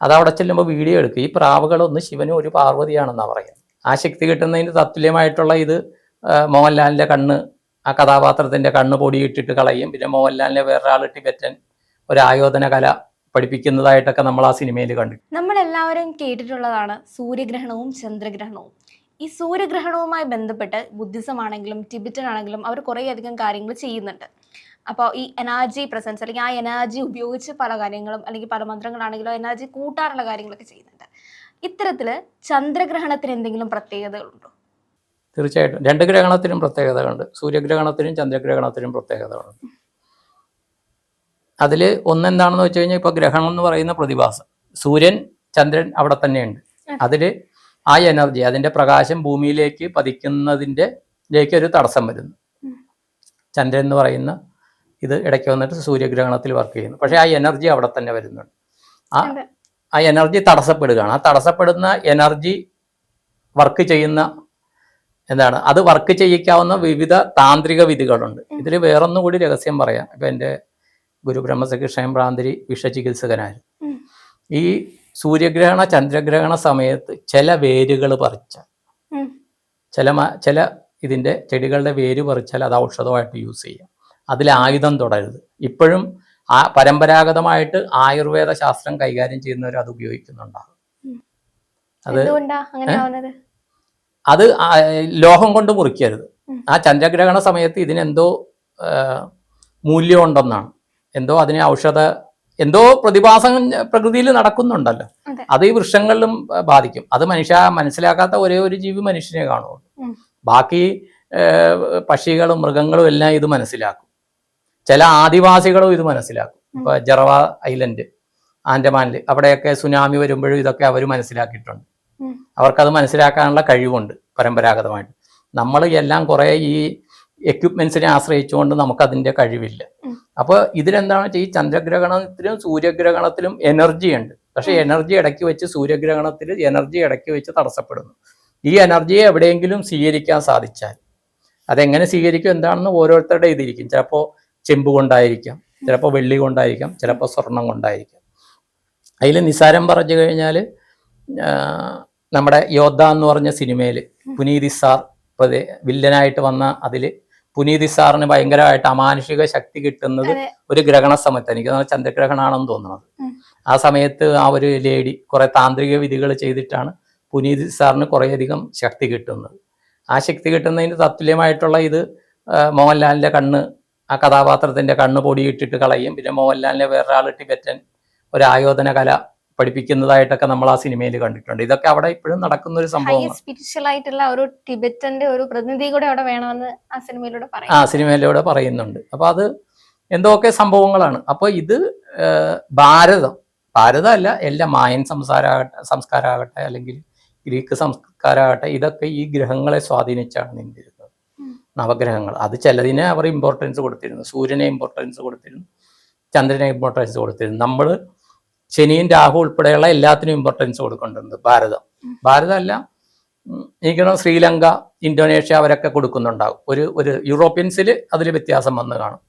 അത് അവിടെ ചെല്ലുമ്പോൾ വീഡിയോ എടുക്കും. ഈ പ്രാവുകളൊന്ന് ശിവനും ഒരു പാർവതിയാണെന്നാണ് പറയുക ആ ശക്തി കിട്ടുന്നതിന് തത്തുല്യമായിട്ടുള്ള ഇത് മോഹൻലാലിന്റെ കണ്ണ് ആ കഥാപാത്രത്തിന്റെ കണ്ണ് പൊടിയിട്ടിട്ട് കളയും. പിന്നെ മോഹൻലാലിനെ വേറൊരാൾ ടിബറ്റൻ ഒരു ആയോധന കല പഠിപ്പിക്കുന്നതായിട്ടൊക്കെ നമ്മൾ ആ സിനിമയിൽ കണ്ടു നമ്മളെല്ലാവരും കേട്ടിട്ടുള്ളതാണ് സൂര്യഗ്രഹണവും ചന്ദ്രഗ്രഹണവും. ഈ സൂര്യഗ്രഹണവുമായി ബന്ധപ്പെട്ട് ബുദ്ധിസം ആണെങ്കിലും ടിബറ്റൻ ആണെങ്കിലും അവർ കുറേയധികം കാര്യങ്ങൾ ചെയ്യുന്നുണ്ട്. അപ്പോൾ ഈ എനർജി പ്രസൻസ് അല്ലെങ്കിൽ ആ എനർജി ഉപയോഗിച്ച് പല കാര്യങ്ങളും അല്ലെങ്കിൽ പല മന്ത്രങ്ങളാണെങ്കിലും എനർജി കൂട്ടാനുള്ള കാര്യങ്ങളൊക്കെ ചെയ്യുന്നുണ്ട്. ഇത്തരത്തിൽ ചന്ദ്രഗ്രഹണത്തിന് എന്തെങ്കിലും പ്രത്യേകതകളുണ്ടോ? തീർച്ചയായിട്ടും. രണ്ട് ഗ്രഹണത്തിനും പ്രത്യേകതകളുണ്ട്. സൂര്യഗ്രഹണത്തിനും ചന്ദ്രഗ്രഹണത്തിനും പ്രത്യേകതകളുണ്ട്. അതിൽ ഒന്നെന്താണെന്ന് വെച്ച് കഴിഞ്ഞാൽ ഇപ്പോൾ ഗ്രഹണം എന്ന് പറയുന്ന പ്രതിഭാസം. സൂര്യൻ ചന്ദ്രൻ അവിടെ തന്നെയുണ്ട്. അതിൽ ആ എനർജി അതിന്റെ പ്രകാശം ഭൂമിയിലേക്ക് പതിക്കുന്നതിന്റെ ലേക്ക് ഒരു തടസ്സം വരുന്നു. ചന്ദ്രൻ എന്ന് പറയുന്ന ഇത് ഇടയ്ക്ക് വന്നിട്ട് സൂര്യഗ്രഹണത്തിൽ വർക്ക് ചെയ്യുന്നു. പക്ഷേ ആ എനർജി അവിടെ തന്നെ വരുന്നുണ്ട്. ആ ആ എനർജി തടസ്സപ്പെടുകയാണ്. ആ തടസ്സപ്പെടുന്ന എനർജി വർക്ക് ചെയ്യുന്ന എന്താണ്? അത് വർക്ക് ചെയ്യിക്കാവുന്ന വിവിധ താന്ത്രിക വിധികളുണ്ട്. ഇതിൽ വേറൊന്നുകൂടി രഹസ്യം പറയാം. ഇപ്പം എന്റെ ഗുരു ബ്രഹ്മസകൃഷ്ണൻ പ്രാന്തിരി വിഷചികിത്സകനായിരുന്നു ഈ സൂര്യഗ്രഹണ ചന്ദ്രഗ്രഹണ സമയത്ത് ചില വേരുകൾ പറിച്ച ചില ചില ഇതിന്റെ ചെടികളുടെ വേര് പറിച്ചാൽ അത് ഔഷധമായിട്ട് യൂസ് ചെയ്യാം. അതിൽ ആയുധം തുടരുത്. ഇപ്പോഴും ആ പരമ്പരാഗതമായിട്ട് ആയുർവേദ ശാസ്ത്രം കൈകാര്യം ചെയ്യുന്നവർ അത് ഉപയോഗിക്കുന്നുണ്ടാകും. അത് അത് ലോഹം കൊണ്ട് മുറിക്കരുത്. ആ ചന്ദ്രഗ്രഹണ സമയത്ത് ഇതിനെന്തോ മൂല്യമുണ്ടെന്നാണ്. എന്തോ അതിന് ഔഷധ എന്തോ പ്രതിഭാസം പ്രകൃതിയിൽ നടക്കുന്നുണ്ടല്ലോ. അതെ. അത് ഈ വൃക്ഷങ്ങളിലും ബാധിക്കും. അത് മനുഷ്യ മനസ്സിലാക്കാത്ത ഒരേ ഒരു ജീവി മനുഷ്യനെ കാണുള്ളൂ. ബാക്കി പക്ഷികളും മൃഗങ്ങളും എല്ലാം ഇത് മനസ്സിലാക്കും. ചില ആദിവാസികളും ഇത് മനസ്സിലാക്കും. ഇപ്പൊ ജറവ ഐലൻഡ് ആൻഡമാനിൽ അവിടെയൊക്കെ സുനാമി വരുമ്പോഴും ഇതൊക്കെ അവർ മനസ്സിലാക്കിയിട്ടുണ്ട്. അവർക്കത് മനസ്സിലാക്കാനുള്ള കഴിവുണ്ട് പരമ്പരാഗതമായിട്ട്. നമ്മൾ എല്ലാം കുറേ ഈ എക്യുപ്മെന്റ്സിനെ ആശ്രയിച്ചുകൊണ്ട് നമുക്കതിന്റെ കഴിവില്ല. അപ്പൊ അപ്പോൾ ഇതിലെന്താണെന്ന് വെച്ചാൽ ഈ ചന്ദ്രഗ്രഹണത്തിലും സൂര്യഗ്രഹണത്തിലും എനർജി ഉണ്ട്. പക്ഷേ എനർജി ഇടയ്ക്ക് വെച്ച് സൂര്യഗ്രഹണത്തിൽ എനർജി ഇടയ്ക്ക് വെച്ച് തടസ്സപ്പെടുന്നു. ഈ എനർജിയെ എവിടെയെങ്കിലും സ്വീകരിക്കാൻ സാധിച്ചാൽ. അതെങ്ങനെ സ്വീകരിക്കും? എന്താണെന്ന് ഓരോരുത്തരുടെ ഇതിരിക്കും. ചിലപ്പോൾ ചെമ്പ് കൊണ്ടായിരിക്കാം ചിലപ്പോൾ വെള്ളി കൊണ്ടായിരിക്കാം ചിലപ്പോൾ സ്വർണം കൊണ്ടായിരിക്കാം. അതിൽ നിസാരം പറഞ്ഞു കഴിഞ്ഞാൽ നമ്മുടെ യോദ്ധ എന്ന് പറഞ്ഞ സിനിമയിൽ പുനീതി സാർ പ്രതി വില്ലനായിട്ട് വന്ന അതിൽ പുനീതി സാറിന് ഭയങ്കരമായിട്ട് അമാനുഷിക ശക്തി കിട്ടുന്നത് ഒരു ഗ്രഹണ സമയത്ത്. എനിക്ക് ചന്ദ്രഗ്രഹണമാണെന്ന് തോന്നുന്നത്. ആ സമയത്ത് ആ ഒരു ലേഡി കുറെ താന്ത്രിക വിധികൾ ചെയ്തിട്ടാണ് പുനീതി സാറിന് കുറേയധികം ശക്തി കിട്ടുന്നത്. ആ ശക്തി കിട്ടുന്നതിന് തത്തുല്യമായിട്ടുള്ള ഇത് മോഹൻലാലിന്റെ കണ്ണ് ആ കഥാപാത്രത്തിന്റെ കണ്ണ് പൊടിയിട്ടിട്ട് കളയും. പിന്നെ മോഹൻലാലിനെ വേറൊരാൾ ടിബറ്റൻ ഒരു ആയോധന കല പഠിപ്പിക്കുന്നതായിട്ടൊക്കെ നമ്മൾ ആ സിനിമയിൽ കണ്ടിട്ടുണ്ട്. ഇതൊക്കെ അവിടെ ഇപ്പോഴും നടക്കുന്ന ഒരു സംഭവം സ്പിരിച്വൽ ആയിട്ടുള്ള ഒരു ടിബറ്റന്റെ ഒരു പ്രതിനിധി കൂടെ അവിടെ വേണമെന്ന് ആ സിനിമയിലൂടെ ആ സിനിമയിലൂടെ പറയുന്നുണ്ട്. അപ്പൊ അത് എന്തൊക്കെ സംഭവങ്ങളാണ്. അപ്പൊ ഇത് ഭാരതം. ഭാരതമല്ല എല്ലാ മായൻ സംസാരമാകട്ടെ സംസ്കാരമാകട്ടെ അല്ലെങ്കിൽ ഗ്രീക്ക് സംസ്കാരമാകട്ടെ ഇതൊക്കെ ഈ ഗ്രഹങ്ങളെ സ്വാധീനിച്ചാണ് നിന്നിരുന്നത്. നവഗ്രഹങ്ങൾ. അത് ചിലതിനെ അവർ ഇമ്പോർട്ടൻസ് കൊടുത്തിരുന്നു. സൂര്യനെ ഇമ്പോർട്ടൻസ് കൊടുത്തിരുന്നു. ചന്ദ്രനെ ഇമ്പോർട്ടൻസ് കൊടുത്തിരുന്നു. നമ്മൾ ശനിയും രാഹു ഉൾപ്പെടെയുള്ള എല്ലാത്തിനും ഇമ്പോർട്ടൻസ് കൊടുക്കേണ്ടത് ഭാരതം. ഭാരതമല്ല എനിക്കണം ശ്രീലങ്ക ഇന്തോനേഷ്യ അവരൊക്കെ കൊടുക്കുന്നുണ്ടാകും. ഒരു ഒരു യൂറോപ്യൻസിൽ അതിൽ വ്യത്യാസം വന്ന് കാണും.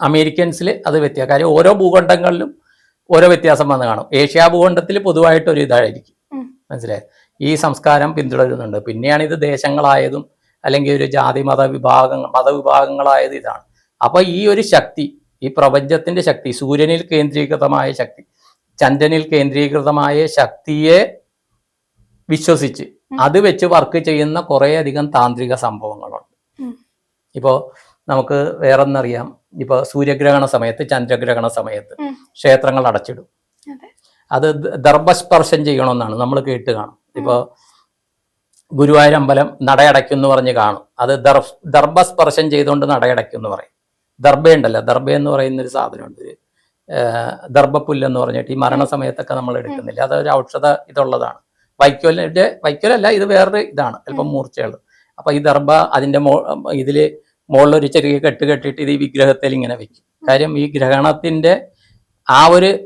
അമേരിക്കൻസിൽ അത് വ്യത്യാസം കാര്യം ഓരോ ഭൂഖണ്ഡങ്ങളിലും ഓരോ വ്യത്യാസം വന്ന് കാണും. ഏഷ്യ ഭൂഖണ്ഡത്തിൽ പൊതുവായിട്ടൊരു ഇതായിരിക്കും. മനസ്സിലായി? ഈ സംസ്കാരം പിന്തുടരുന്നുണ്ട്. പിന്നെയാണ് ഇത് ദേശങ്ങളായതും അല്ലെങ്കിൽ ഒരു ജാതി മത വിഭാഗങ്ങൾ മതവിഭാഗങ്ങളായത് ഇതാണ്. അപ്പൊ ഈ ഒരു ശക്തി ഈ പ്രപഞ്ചത്തിന്റെ ശക്തി സൂര്യനിൽ കേന്ദ്രീകൃതമായ ശക്തി ചന്ദ്രനിൽ കേന്ദ്രീകൃതമായ ശക്തിയെ വിശ്വസിച്ച്. അത് വെച്ച് വർക്ക് ചെയ്യുന്ന കുറേയധികം താന്ത്രിക സംഭവങ്ങളുണ്ട്. ഇപ്പോ ഇപ്പോൾ നമുക്ക് വേറൊന്നറിയാം. ഇപ്പോൾ സൂര്യഗ്രഹണ സമയത്ത് ചന്ദ്രഗ്രഹണ സമയത്ത്. ക്ഷേത്രങ്ങൾ അടച്ചിടും. അതെ. ദർഭസ്പർശം ചെയ്യണമെന്നാണ് നമ്മൾ കേട്ട് കാണും. ഇപ്പോൾ ഗുരുവായൂരമ്പലം നടയടയ്ക്കും എന്ന് പറഞ്ഞ് കാണും. അത് ദർഭ ദർഭസ്പർശം ചെയ്തുകൊണ്ട് നടയടയ്ക്കും എന്ന് പറയും. ദർഭയുണ്ടല്ലോ ദർഭ എന്ന് പറയുന്ന ഒരു സാധനമുണ്ട്. ഒരു, ഏർ, ദർഭപ്പുല്ല് എന്ന് പറഞ്ഞിട്ട് ഈ മരണസമയത്തൊക്കെ നമ്മൾ എടുക്കുന്നില്ല. അതൊരു ഔഷധ ഇതുള്ളതാണ്. വൈക്കോലിന്റെ വൈക്കോലല്ല ഇത് വേറൊരു ഇതാണ് അല്പം മൂർച്ചകൾ അപ്പോൾ ഈ ദർഭ അതിന്റെ മോ ഇതിൽ മുകളിലൊരു ചെറിയ കെട്ട് കെട്ടിയിട്ട് ഇത് ഈ വിഗ്രഹത്തിൽ ഇങ്ങനെ വെക്കും. കാര്യം ഈ ഗ്രഹണത്തിന്റെ ആ ഒരു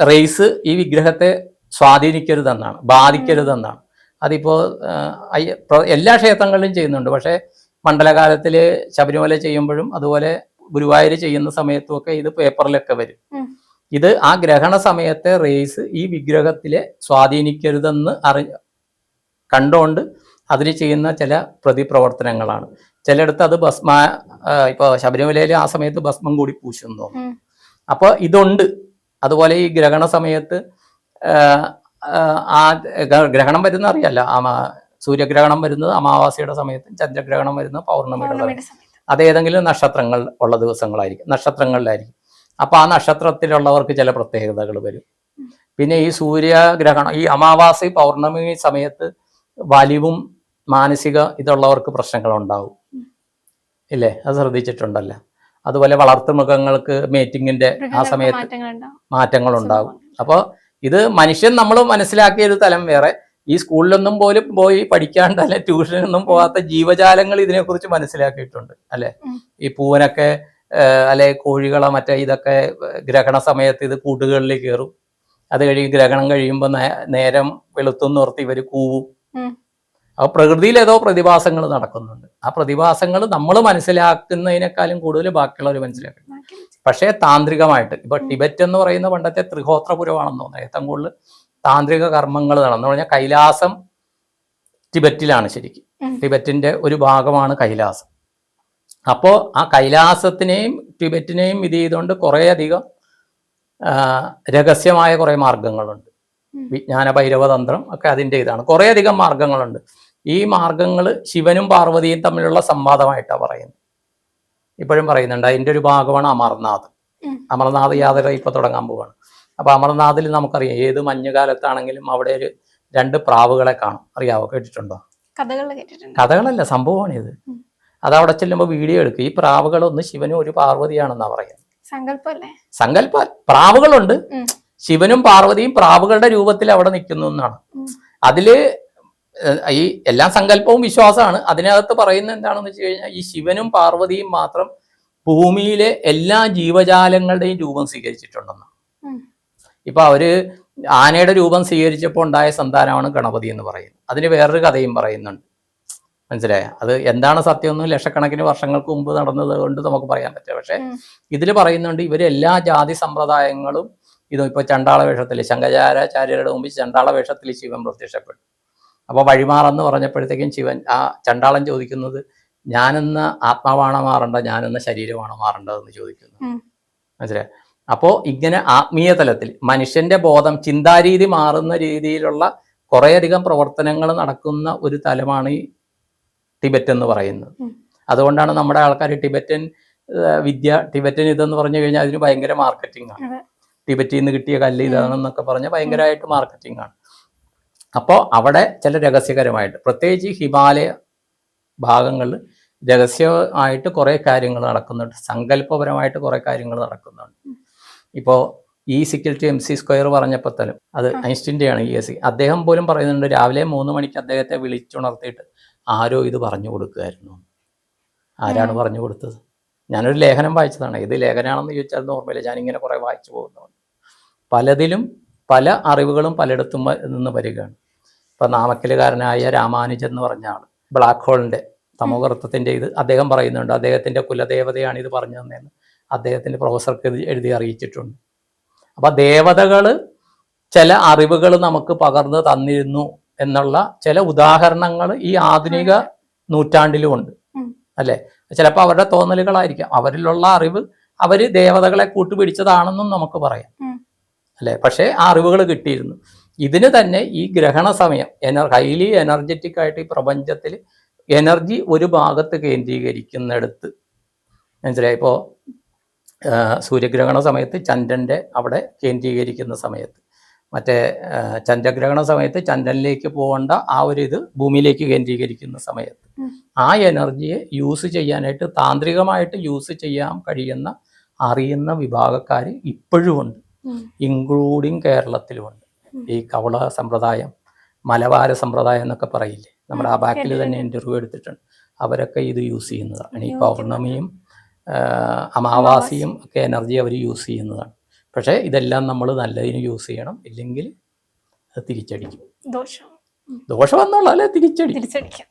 റേസ് ഈ വിഗ്രഹത്തെ സ്വാധീനിക്കരുതെന്നാണ് ബാധിക്കരുതെന്നാണ്. അതിപ്പോ ആ, അയ്യ- പ്ര- എല്ലാ ക്ഷേത്രങ്ങളിലും ചെയ്യുന്നുണ്ട്. പക്ഷേ മണ്ഡലകാലത്തിൽ ശബരിമല ചെയ്യുമ്പോഴും അതുപോലെ ഗുരുവായൂർ ചെയ്യുന്ന സമയത്തും ഒക്കെ ഇത് പേപ്പറിലൊക്കെ വരും. ഇത് ആ ഗ്രഹണ സമയത്തെ റേസ് ഈ വിഗ്രഹത്തിലെ സ്വാധീനിക്കരുതെന്ന് അറി കണ്ടോണ്ട് അതിന് ചെയ്യുന്ന ചില പ്രതിപ്രവർത്തനങ്ങളാണ്. ചിലയിടത്ത് അത് ഭസ്മ ഇപ്പോൾ ശബരിമലയിൽ ആ സമയത്ത് ഭസ്മം കൂടി പൂശുന്നു. അപ്പോൾ ഇതുണ്ട്. അതുപോലെ ഈ ഗ്രഹണ സമയത്ത് ആ, ഗ്രഹണം വരുന്ന അറിയാല്ല സൂര്യഗ്രഹണം വരുന്നത് അമാവാസിയുടെ സമയത്തും ചന്ദ്രഗ്രഹണം വരുന്നത് പൗർണമിയുടെ സമയത്തും. അതേതെങ്കിലും നക്ഷത്രങ്ങൾ ഉള്ള ദിവസങ്ങളായിരിക്കും നക്ഷത്രങ്ങളിലായിരിക്കും. അപ്പോൾ ആ നക്ഷത്രത്തിലുള്ളവർക്ക് ചില പ്രത്യേകതകൾ വരും. പിന്നെ ഈ സൂര്യഗ്രഹണം ഈ അമാവാസി പൗർണമി സമയത്ത് വലിവും മാനസിക ഇതുള്ളവർക്ക് പ്രശ്നങ്ങളുണ്ടാവും. ഇല്ലേ? അത് ശ്രദ്ധിച്ചിട്ടുണ്ടല്ലോ? അതുപോലെ വളർത്തുമൃഗങ്ങൾക്ക് മേറ്റിങ്ങിന്റെ ആ മൃഗങ്ങൾക്ക് സമയത്ത് മാറ്റങ്ങൾ ഉണ്ടാവും അപ്പോൾ ഇത് മനുഷ്യൻ നമ്മൾ മനസ്സിലാക്കിയ ഒരു തലം വേറെ. ഈ സ്കൂളിലൊന്നും പോലും പോയി പഠിക്കാണ്ട് അല്ലെ ട്യൂഷനൊന്നും പോകാത്ത ജീവജാലങ്ങൾ ഇതിനെക്കുറിച്ച് മനസ്സിലാക്കിയിട്ടുണ്ട് അല്ലെ? ഈ പൂവനൊക്കെ അല്ലെ കോഴികളെ മറ്റേ ഇതൊക്കെ ഗ്രഹണ സമയത്ത് ഇത് കൂട്ടുകളിൽ കയറും. അത് കഴിയും ഗ്രഹണം കഴിയുമ്പോൾ നേരം വെളുത്തും നിർത്തി ഇവർ കൂവും. അപ്പൊ അപ്പോൾ പ്രകൃതിയിൽ ഏതോ പ്രതിഭാസങ്ങൾ നടക്കുന്നുണ്ട്. ആ പ്രതിഭാസങ്ങൾ നമ്മൾ മനസ്സിലാക്കുന്നതിനേക്കാളും കൂടുതൽ ബാക്കിയുള്ളവർ മനസ്സിലാക്കും പക്ഷേ താന്ത്രികമായിട്ട് ഇപ്പൊ ടിബറ്റ് എന്ന് പറയുന്ന പണ്ടത്തെ ത്രിഹോത്രപുരമാണെന്ന് തോന്നുന്നത് ഏറ്റവും കൂടുതൽ താന്ത്രിക കർമ്മങ്ങൾ നടന്നു പറഞ്ഞാൽ കൈലാസം ടിബറ്റിലാണ് ശരിക്കും. ടിബറ്റിന്റെ ഒരു ഭാഗമാണ് കൈലാസം. അപ്പോ ആ കൈലാസത്തിനെയും ടിബറ്റിനെയും ഇത് ചെയ്തുകൊണ്ട് കുറേയധികം രഹസ്യമായ കുറേ മാർഗങ്ങളുണ്ട് വിജ്ഞാന വിജ്ഞാന ഭൈരവതന്ത്രം ഒക്കെ അതിന്റെ ഇതാണ്. കുറേയധികം മാർഗങ്ങളുണ്ട് ഈ മാർഗങ്ങൾ ശിവനും പാർവതിയും തമ്മിലുള്ള സംവാദമായിട്ടാണ് പറയുന്നത്. ഇപ്പോഴും പറയുന്നുണ്ട് അതിന്റെ ഒരു ഭാഗമാണ് അമർനാഥ്. അമർനാഥ് യാത്ര ഇപ്പൊ തുടങ്ങാൻ പോവാണ്. അപ്പൊ അമർനാഥിൽ നമുക്കറിയാം ഏത് മഞ്ഞുകാലത്താണെങ്കിലും അവിടെ ഒരു രണ്ട് പ്രാവുകളെ കാണും. അറിയാവോ? കേട്ടിട്ടുണ്ടോ? കഥകളല്ല സംഭവമാണിത്. അത് അവിടെ ചെല്ലുമ്പോൾ വീഡിയോ എടുക്കും. ഈ പ്രാവുകളൊന്ന് ശിവനും ഒരു പാർവതിയാണെന്നാ പറയുന്നത്. സങ്കല്പല്ലേ സങ്കല്പ പ്രാവുകളുണ്ട്. ശിവനും പാർവതിയും പ്രാവുകളുടെ രൂപത്തിൽ അവിടെ നിൽക്കുന്നു എന്നാണ്. അതിൽ ഈ എല്ലാ സങ്കല്പവും വിശ്വാസമാണ്. അതിനകത്ത് പറയുന്നത് എന്താണെന്ന് വെച്ച് കഴിഞ്ഞാൽ ഈ ശിവനും പാർവതിയും മാത്രം ഭൂമിയിലെ എല്ലാ ജീവജാലങ്ങളുടെയും രൂപം സ്വീകരിച്ചിട്ടുണ്ടെന്ന്. ഇപ്പൊ അവർ ആനയുടെ രൂപം സ്വീകരിച്ചപ്പോൾ ഉണ്ടായ സന്താനമാണ് ഗണപതി എന്ന് പറയുന്നത്. അതിന് വേറൊരു കഥയും പറയുന്നുണ്ട്. മനസ്സിലായ? അത് എന്താണ് സത്യമൊന്നും ലക്ഷക്കണക്കിന് വർഷങ്ങൾക്ക് മുമ്പ് നടന്നത് കൊണ്ട് നമുക്ക് പറയാൻ പറ്റില്ല. പക്ഷെ. ഇതിൽ പറയുന്നുണ്ട് ഇവർ എല്ലാ ജാതി സമ്പ്രദായങ്ങളും ഇതും ഇപ്പൊ ചണ്ടാള വേഷത്തിൽ ശങ്കരാചാര്യരുടെ മുമ്പിൽ ചണ്ടാള വേഷത്തിൽ ശിവൻ പ്രത്യക്ഷപ്പെട്ടു. അപ്പൊ വഴിമാറെന്ന് പറഞ്ഞപ്പോഴത്തേക്കും ശിവൻ ആ ചണ്ടാളൻ ചോദിക്കുന്നത് ഞാനെന്ന ആത്മാവാണോ മാറേണ്ട ഞാനെന്ന ശരീരമാണോ മാറേണ്ടതെന്ന് ചോദിക്കുന്നു. മനസ്സിലായി? അപ്പോൾ ഇങ്ങനെ ആത്മീയ തലത്തിൽ മനുഷ്യന്റെ ബോധം ചിന്താരീതി മാറുന്ന രീതിയിലുള്ള കുറേയധികം പ്രവർത്തനങ്ങൾ നടക്കുന്ന ഒരു തലമാണ് ഈ ടിബറ്റ് എന്ന് പറയുന്നത്. അതുകൊണ്ടാണ് നമ്മുടെ ആൾക്കാർ ടിബറ്റൻ വിദ്യ ടിബറ്റൻ ഇതെന്ന് പറഞ്ഞു കഴിഞ്ഞാൽ അതിന് ഭയങ്കര മാർക്കറ്റിംഗ് ആണ്. ടിബറ്റിൽ നിന്ന് കിട്ടിയ കല്ല് ഇതാണെന്നൊക്കെ പറഞ്ഞാൽ ഭയങ്കരമായിട്ട് മാർക്കറ്റിംഗ് ആണ്. അപ്പോൾ അവിടെ ചില രഹസ്യകരമായിട്ട് പ്രത്യേകിച്ച് ഹിമാലയ ഭാഗങ്ങളിൽ രഹസ്യമായിട്ട് കുറേ കാര്യങ്ങൾ നടക്കുന്നുണ്ട് സങ്കല്പപരമായിട്ട് കുറേ കാര്യങ്ങൾ നടക്കുന്നുണ്ട്. ഇപ്പോൾ ഈ equal to M C square പറഞ്ഞപ്പോൾ തന്നെ അത്. ഐൻസ്റ്റീന്റെയാണ് ഇ എസ് സി. അദ്ദേഹം പോലും പറയുന്നുണ്ട് രാവിലെ മൂന്ന് മണിക്ക് അദ്ദേഹത്തെ വിളിച്ചുണർത്തിയിട്ട് ആരോ ഇത് പറഞ്ഞു കൊടുക്കുമായിരുന്നു ആരാണ്. പറഞ്ഞു കൊടുത്തത്? ഞാനൊരു ലേഖനം വായിച്ചതാണ്. ഇത് ലേഖനമാണെന്ന് ചോദിച്ചാൽ ഓർമ്മയില്ല. ഞാനിങ്ങനെ കുറേ വായിച്ചു പോകുന്നതാണ് പലതിലും പല അറിവുകളും പലയിടത്തും നിന്ന് വരികയാണ്. ഇപ്പം നാമക്കലുകാരനായ രാമാനുജൻ എന്ന് പറഞ്ഞ ആൾ ബ്ലാക്ക് ഹോളിന്റെ തമോഗർത്തത്തിന്റെ ഇത് അദ്ദേഹം പറയുന്നുണ്ട്. അദ്ദേഹത്തിന്റെ കുലദേവതയാണ് ഇത് പറഞ്ഞു തന്നതെന്ന് അദ്ദേഹത്തിന്റെ പ്രൊഫസർക്ക് ഇത് എഴുതി അറിയിച്ചിട്ടുണ്ട്. അപ്പം ദേവതകൾ ചില അറിവുകൾ നമുക്ക് പകർന്നു തന്നിരുന്നു എന്നുള്ള ചില ഉദാഹരണങ്ങൾ ഈ ആധുനിക നൂറ്റാണ്ടിലും ഉണ്ട്. ഉം. അല്ലേ? ചിലപ്പോൾ അവരുടെ തോന്നലുകളായിരിക്കാം. അവരിലുള്ള അറിവ് അവർ ദേവതകളെ കൂട്ടുപിടിച്ചതാണെന്നും നമുക്ക് പറയാം. അല്ലെ? പക്ഷേ ആ അറിവുകൾ കിട്ടിയിരുന്നു. ഇതിന് തന്നെ ഈ ഗ്രഹണ സമയം എനർ ഹൈലി എനർജറ്റിക് ആയിട്ട് ഈ പ്രപഞ്ചത്തിൽ എനർജി ഒരു ഭാഗത്ത് കേന്ദ്രീകരിക്കുന്നിടത്ത്. മനസ്സിലായി? ഇപ്പോൾ സൂര്യഗ്രഹണ സമയത്ത് ചന്ദ്രന്റെ അവിടെ കേന്ദ്രീകരിക്കുന്ന സമയത്ത്. മറ്റേ ചന്ദ്രഗ്രഹണ സമയത്ത് ചന്ദ്രനിലേക്ക് പോകേണ്ട ആ ഒരു ഇത് ഭൂമിയിലേക്ക് കേന്ദ്രീകരിക്കുന്ന സമയത്ത്. ആ എനർജിയെ യൂസ് ചെയ്യാനായിട്ട് താന്ത്രികമായിട്ട് യൂസ് ചെയ്യാൻ കഴിയുന്ന അറിയുന്ന വിഭാഗക്കാർ ഇപ്പോഴും ഉണ്ട്. ഇൻക്ലൂഡിങ് കേരളത്തിലുമുണ്ട്. ഈ കവള സമ്പ്രദായം മലബാര സമ്പ്രദായം എന്നൊക്കെ പറയില്ലേ? നമ്മുടെ ആ ബാക്കിൽ തന്നെ. ഇന്റർവ്യൂ എടുത്തിട്ടുണ്ട്. അവരൊക്കെ ഇത് യൂസ് ചെയ്യുന്നതാണ്. ഈ പൗർണമിയും അമാവാസിയും ഒക്കെ എനർജി അവർ യൂസ് ചെയ്യുന്നതാണ്. പക്ഷേ ഇതെല്ലാം നമ്മൾ നല്ലതിന് യൂസ് ചെയ്യണം. ഇല്ലെങ്കിൽ അത് തിരിച്ചടിക്കും. ദോഷം. ദോഷം തിരിച്ചടി തിരിച്ചടിക്കാം.